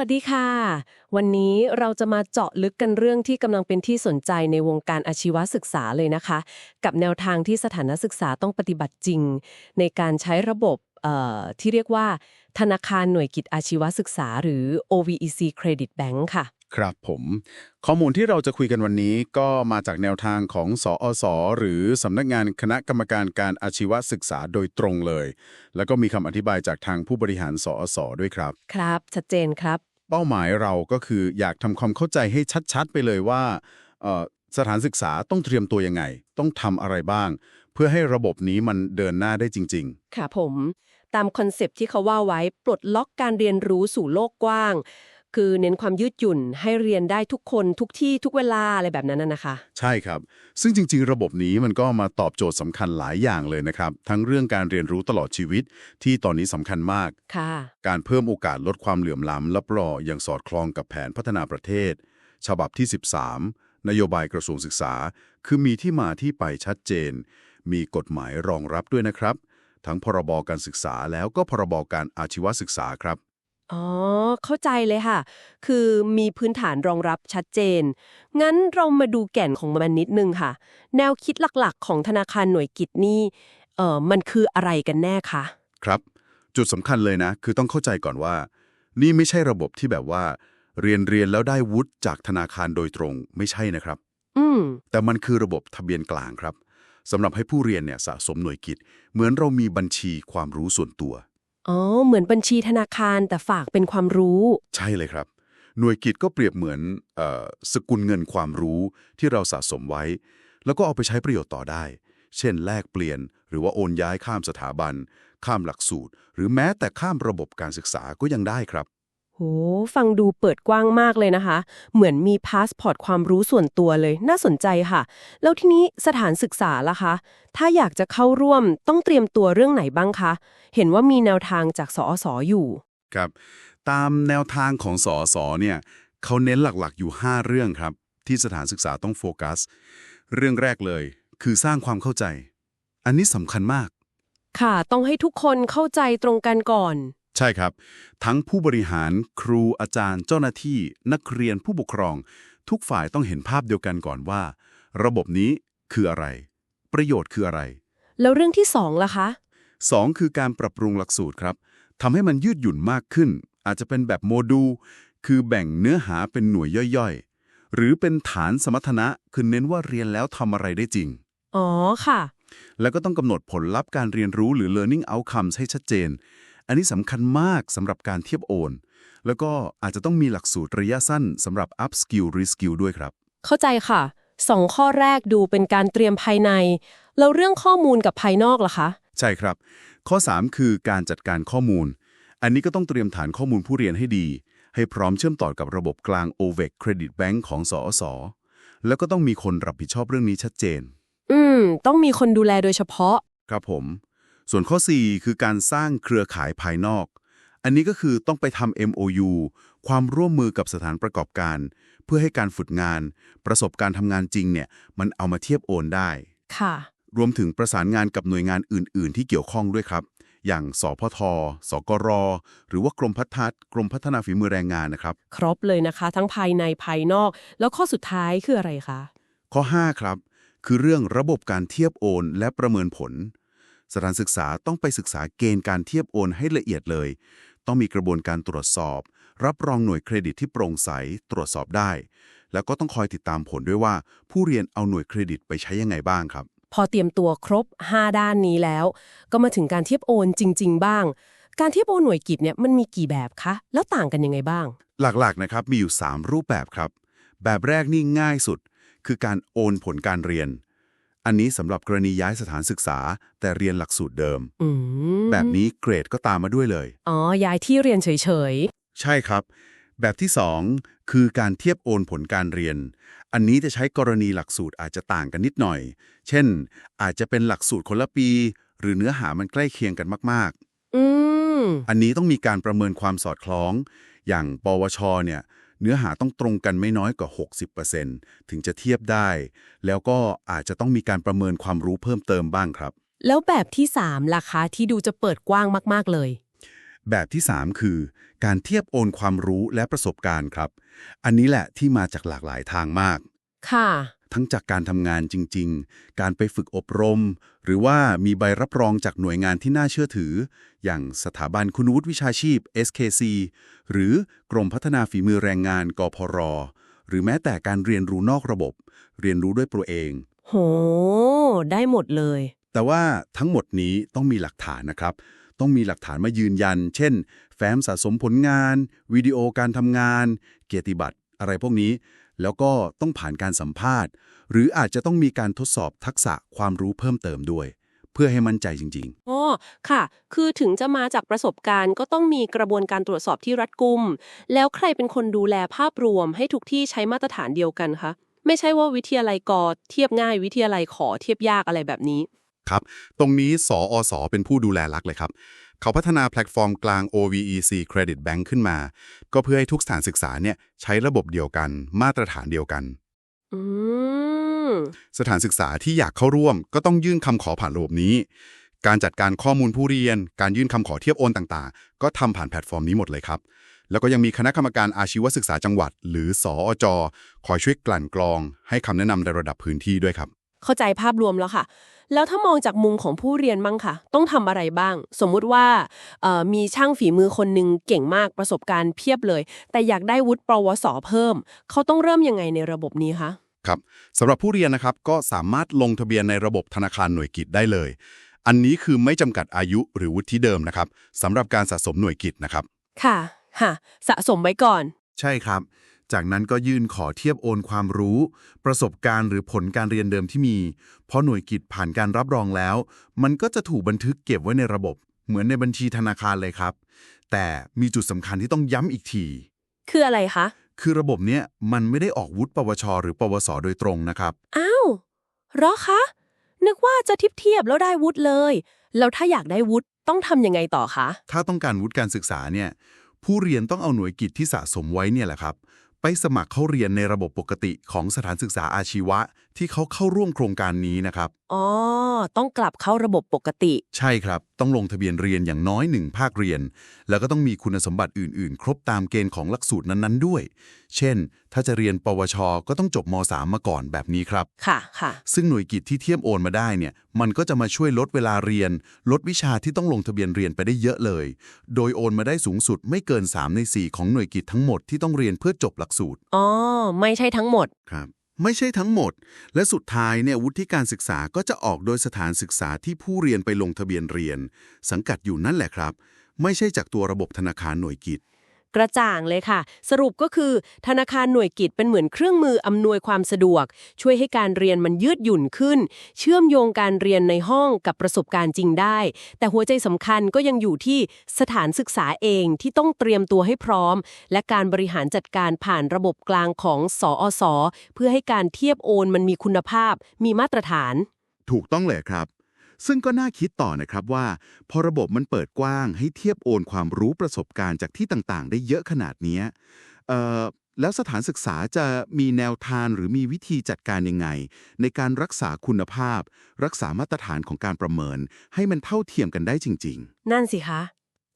วัสดีค่ะ วันนี้เราจะมาเจาะลึกกันเรื่องที่กำลังเป็นที่สนใจในวงการอาชีวศึกษาเลยนะคะ กับแนวทางที่สถานศึกษาต้องปฏิบัติจริง ในการใช้ระบบเอ่อที่เรียกว่า ธนาคารหน่วยกิจอาชีวศึกษา หรือ OVEC Credit Bank ค่ะ ครับผม ข้อมูลที่เราจะคุยกันวันนี้ก็มาจากแนวทางของสอสหรือสำนักงานคณะกรรมการการอาชีวศึกษาโดยตรงเลย แล้วก็มีคำอธิบายจากทางผู้บริหารสอสด้วยครับ ครับ ชัดเจนครับ เป้าหมายเราก็คืออยากทำความเข้าใจให้ชัดๆ ไปเลยว่าสถานศึกษาต้องเตรียมตัวยังไง ต้องทำอะไรบ้าง เพื่อให้ระบบนี้มันเดินหน้าได้จริง ๆ ค่ะผม ตามคอนเซปต์ที่เขาว่าไว้ปลดล็อกการเรียนรู้สู่โลกกว้าง คือเน้นความยืดหยุ่นให้เรียนได้ทุกคนทุกที่ทุกเวลาอะไรแบบนั้นนะนะคะๆใช่ครับ ซึ่งจริง ๆ ระบบนี้มันก็มาตอบโจทย์สำคัญหลายอย่างเลยนะครับ ทั้งเรื่องการเรียนรู้ตลอดชีวิตที่ตอนนี้สำคัญมาก ค่ะ การเพิ่มโอกาสลดความเหลื่อมล้ำและปลออย่างสอดคล้องกับแผนพัฒนาประเทศ ฉบับที่ 13 นโยบายกระทรวงศึกษา คือมีที่มาที่ไปชัดเจน มีกฎหมายรองรับด้วยนะครับ ทั้งพรบการศึกษาแล้วก็พรบการอาชีวศึกษาครับ อ๋อ เข้าใจเลยค่ะ คือมีพื้นฐานรองรับชัดเจน งั้นเรามาดูแก่นของมันนิดนึงค่ะ แนวคิดหลักๆ ของธนาคารหน่วยกิจนี่เอ่อมันคืออะไรกันแน่คะครับ จุดสำคัญเลยนะ คือต้องเข้าใจก่อนว่า นี่ไม่ใช่ระบบที่แบบว่า เรียนเรียนแล้วได้วุฒิจากธนาคารโดยตรงไม่ใช่นะครับ อืมแต่มันคือระบบทะเบียนกลางครับสำหรับให้ผู้เรียนเนี่ยสะสมหน่วยกิจ เหมือนเรามีบัญชีความรู้ส่วนตัว อ๋อ เหมือนบัญชีธนาคารแต่ฝากเป็นความรู้ ใช่เลยครับ หน่วยกิจก็เปรียบเหมือนเออสกุลเงินความรู้ที่เราสะสมไว้ แล้วก็เอาไปใช้ประโยชน์ต่อได้ เช่น แลกเปลี่ยน หรือว่าโอนย้ายข้ามสถาบัน ข้ามหลักสูตร หรือแม้แต่ข้ามระบบการศึกษาก็ยังได้ครับ โหฟังดูเปิดกว้างมากเลยนะคะ เหมือนมีพาสปอร์ตความรู้ส่วนตัวเลย น่าสนใจค่ะ แล้วทีนี้สถานศึกษาล่ะคะ ถ้าอยากจะเข้าร่วมต้องเตรียมตัวเรื่องไหนบ้างคะ เห็นว่ามีแนวทางจากสอสออยู่ ครับ ตามแนวทางของสอสอเนี่ยเขาเน้นหลักๆอยู่ 5 เรื่องครับ ที่สถานศึกษาต้องโฟกัส เรื่องแรกเลย คือสร้างความเข้าใจ อันนี้สำคัญมาก ค่ะ ต้องให้ทุกคนเข้าใจตรงกันก่อน ใช่ครับ ทั้งผู้บริหารครูอาจารย์เจ้าหน้าที่ นักเรียนผู้ปกครอง ทุกฝ่ายต้องเห็นภาพเดียวกันก่อนว่า ระบบนี้คืออะไร ประโยชน์คืออะไร แล้วเรื่องที่สองล่ะคะ 2 คือการปรับปรุงหลักสูตรครับทำให้มันยืดหยุ่นมากขึ้น อาจจะเป็นแบบโมดูลคือแบ่งเนื้อหาเป็นหน่วยย่อยๆ หรือเป็นฐานสมรรถนะคือเน้นว่าเรียนแล้วทำอะไรได้จริง อ๋อค่ะ แล้วก็ต้องกำหนดผลลัพธ์การเรียนรู้หรือ learning outcomes ให้ชัดเจน อันนี้สำคัญมากสำหรับการเทียบโอน แล้วก็อาจจะต้องมีหลักสูตรระยะสั้นสำหรับ up skill re skill ด้วยครับ เข้าใจค่ะสองข้อแรกดูเป็นการเตรียมภายใน แล้วเรื่องข้อมูลกับภายนอกล่ะคะ ใช่ครับ ข้อ 3 คือการจัดการข้อมูล อันนี้ก็ต้องเตรียมฐานข้อมูลผู้เรียนให้ดี ให้พร้อมเชื่อมต่อกับระบบกลาง OVEC Credit Bank ของสอสแล้วก็ต้องมีคนรับผิดชอบเรื่องนี้ชัดเจน อืม ต้องมีคนดูแลโดยเฉพาะ ครับผม ส่วนข้อ 4 คือการสร้างเครือข่ายภายนอก อันนี้ก็คือต้องไปทำ MOU ความร่วมมือกับสถานประกอบการ เพื่อให้การฝึกงาน ประสบการณ์ทำงานจริงเนี่ยมันเอามาเทียบโอนได้ ค่ะ รวมถึงประสานงานกับหน่วยงานอื่น ๆ ที่เกี่ยวข้องด้วยครับ อย่างสพท สกร หรือว่ากรมพัฒนากรมพัฒนาฝีมือแรงงานนะครับ ครบเลยนะคะ ทั้งภายในภายนอก แล้วข้อสุดท้ายคืออะไรคะ ข้อ 5 ครับ คือเรื่องระบบการเทียบโอนและประเมินผล สถานศึกษาต้องไปศึกษาเกณฑ์การเทียบโอนให้ละเอียดเลย ต้องมีกระบวนการตรวจสอบ รับรองหน่วยเครดิตที่โปร่งใสตรวจสอบได้ แล้วก็ต้องคอยติดตามผลด้วยว่า ผู้เรียนเอาหน่วยเครดิตไปใช้ยังไงบ้างครับ พอเตรียมตัวครบ 5 ด้านนี้แล้ว ก็มาถึงการเทียบโอนจริง ๆ บ้าง การเทียบโอนหน่วยกิจเนี่ยมันมีกี่แบบคะแล้วต่างกันยังไงบ้าง หลักๆนะครับมีอยู่ 3 รูปแบบครับ แบบแรกนี่ง่ายสุด คือการโอนผลการเรียน อันนี้สำหรับกรณีย้ายสถานศึกษา แต่เรียนหลักสูตรเดิม อืมแบบนี้เกรดก็ตามมาด้วยเลย อ๋อ ย้ายที่เรียนเฉยใช่ครับ แบบที่ 2 คือการเทียบโอนผลการเรียน อันนี้จะใช้กรณีหลักสูตรอาจจะต่างกันนิดหน่อย เช่น อาจจะเป็นหลักสูตรคนละปี หรือเนื้อหามันใกล้เคียงกันมาก ๆ อืมๆอันนี้ต้องมีการประเมินความสอดคล้อง อย่างปวชเนี่ย เนื้อหาต้องตรงกันไม่น้อยกว่า 60%ถึงจะเทียบได้ แล้วก็อาจจะต้องมีการประเมินความรู้เพิ่มเติมบ้างครับ แล้วแบบที่ 3 ล่ะคะที่ดูจะเปิดกว้างมาก ๆ เลย แบบที่ 3 คือ การเทียบโอนความรู้และประสบการณ์ครับ อันนี้แหละที่มาจากหลากหลายทางมาก ค่ะ ทั้งจากการทำงานจริง ๆ การไปฝึกอบรม หรือว่ามีใบรับรองจากหน่วยงานที่น่าเชื่อถือ อย่างสถาบันคุณวุฒิวิชาชีพ SKC หรือกรมพัฒนาฝีมือแรงงานกพร หรือแม้แต่การเรียนรู้นอกระบบ เรียนรู้ด้วยตัวเอง โห ได้หมดเลย แต่ว่าทั้งหมดนี้ต้องมีหลักฐานนะครับ ต้องมีหลักฐานมายืนยัน เช่น แฟ้มสะสมผลงาน วิดีโอการทำงาน เกียรติบัตรอะไรพวกนี้ แล้วก็ต้องผ่านการสัมภาษณ์ หรืออาจจะต้องมีการทดสอบทักษะความรู้เพิ่มเติมด้วย เพื่อให้มั่นใจจริงอ๋อ ค่ะ คือถึงจะมาจากประสบการณ์ก็ต้องมีกระบวนการตรวจสอบที่รัดกุม แล้วใครเป็นคนดูแลภาพรวมให้ทุกที่ใช้มาตรฐานเดียวกันคะ ไม่ใช่ว่าวิทยาลัยกอเทียบง่ายวิทยาลัยขอเทียบยากอะไรแบบนี้ๆครับ ตรงนี้สออสเป็นผู้ดูแลหลักเลยครับ เขาพัฒนาแพลตฟอร์มกลาง OVEC Credit Bank ขึ้นมา ก็เพื่อให้ทุกสถานศึกษาเนี่ยใช้ระบบเดียวกัน มาตรฐานเดียวกันอืมสถานศึกษาที่อยากเข้าร่วม ก็ต้องยื่นคำขอผ่านระบบนี้ การจัดการข้อมูลผู้เรียน การยื่นคำขอเทียบโอนต่างๆ ก็ทำผ่านแพลตฟอร์มนี้หมดเลยครับ แล้วก็ยังมีคณะกรรมการอาชีวศึกษาจังหวัด หรือสอจคอยช่วยกลั่นกรอง ให้คำแนะนำในระดับพื้นที่ด้วยครับ เข้าใจภาพรวมแล้วค่ะ แล้วถ้ามองจากมุมของผู้เรียนบ้างค่ะ ต้องทำอะไรบ้าง สมมุติว่าเอ่อมีช่างฝีมือคนหนึ่งเก่งมากประสบการณ์เพียบเลย แต่อยากได้วุฒิปวสเพิ่ม เขาต้องเริ่มยังไงในระบบนี้คะครับสำหรับผู้เรียนนะครับก็สามารถลงทะเบียนในระบบธนาคารหน่วยกิจได้เลย อันนี้คือไม่จำกัดอายุหรือวุฒิเดิมนะครับสำหรับการสะสมหน่วยกิจนะครับ ค่ะค่ะสะสมไว้ก่อน ใช่ครับ จากนั้นก็ยื่นขอเทียบโอนความรู้ ประสบการณ์หรือผลการเรียนเดิมที่มี เพราะหน่วยกิจผ่านการรับรองแล้ว มันก็จะถูกบันทึกเก็บไว้ในระบบ เหมือนในบัญชีธนาคารเลยครับ แต่มีจุดสำคัญที่ต้องย้ำอีกที คืออะไรคะ คือระบบเนี้ยมันไม่ได้ออกวุฒิปวช หรือปวส โดยตรงนะครับ อ้าวเหรอคะ นึกว่าจะทิบเทียบแล้วได้วุฒิเลย แล้วถ้าอยากได้วุฒิต้องทำยังไงต่อคะ ถ้าต้องการวุฒิการศึกษาเนี่ย ผู้เรียนต้องเอาหน่วยกิจที่สะสมไว้เนี่ยแหละครับ ไปสมัครเข้าเรียนในระบบปกติของสถานศึกษาอาชีวะที่เขาเข้าร่วมโครงการนี้นะครับ อ๋อ ต้องกลับเข้าระบบปกติ ใช่ครับ ต้องลงทะเบียนเรียนอย่างน้อยหนึ่งภาคเรียน แล้วก็ต้องมีคุณสมบัติอื่น ๆ ครบตามเกณฑ์ของหลักสูตรนั้น ๆ ด้วย เช่น ถ้าจะเรียนปวช ก็ต้องจบม .3 มาก่อนแบบนี้ครับ ค่ะค่ะ ซึ่งหน่วยกิจที่เทียบโอนมาได้เนี่ย มันก็จะมาช่วยลดเวลาเรียน ลดวิชาที่ต้องลงทะเบียนเรียนไปได้เยอะเลย โดยโอนมาได้สูงสุดไม่เกิน 3 ใน 4 ของหน่วยกิจทั้งหมดที่ต้องเรียนเพื่อจบหลักสูตร อ๋อ ไม่ใช่ทั้งหมด ครับ ไม่ใช่ทั้งหมด และสุดท้ายเนี่ยวุฒิการศึกษาก็จะออกโดยสถานศึกษาที่ผู้เรียนไปลงทะเบียนเรียน สังกัดอยู่นั่นแหละครับ ไม่ใช่จากตัวระบบธนาคารหน่วยกิจ กระจ่างเลยค่ะ สรุปก็คือ ธนาคารหน่วยกิจเป็นเหมือนเครื่องมืออำนวยความสะดวก ช่วยให้การเรียนมันยืดหยุ่นขึ้น เชื่อมโยงการเรียนในห้องกับประสบการณ์จริงได้ แต่หัวใจสำคัญก็ยังอยู่ที่สถานศึกษาเองที่ต้องเตรียมตัวให้พร้อม และการบริหารจัดการผ่านระบบกลางของสอสเพื่อให้การเทียบโอนมันมีคุณภาพ มีมาตรฐาน ถูกต้องเลยครับ ซึ่งก็น่าคิดต่อนะครับว่า พอระบบมันเปิดกว้างให้เทียบโอนความรู้ประสบการณ์จากที่ต่างๆ ได้เยอะขนาดนี้เอ่อแล้วสถานศึกษาจะมีแนวทางหรือมีวิธีจัดการยังไง ในการรักษาคุณภาพ รักษามาตรฐานของการประเมิน ให้มันเท่าเทียมกันได้จริง ๆ นั่นสิคะ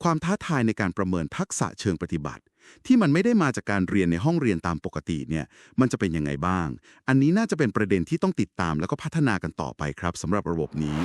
ความท้าทายในการประเมินทักษะเชิงปฏิบัติ ที่มันไม่ได้มาจากการเรียนในห้องเรียนตามปกติเนี่ยมันจะเป็นยังไงบ้าง อันนี้น่าจะเป็นประเด็นที่ต้องติดตามแล้วก็พัฒนากันต่อไปครับสำหรับระบบนี้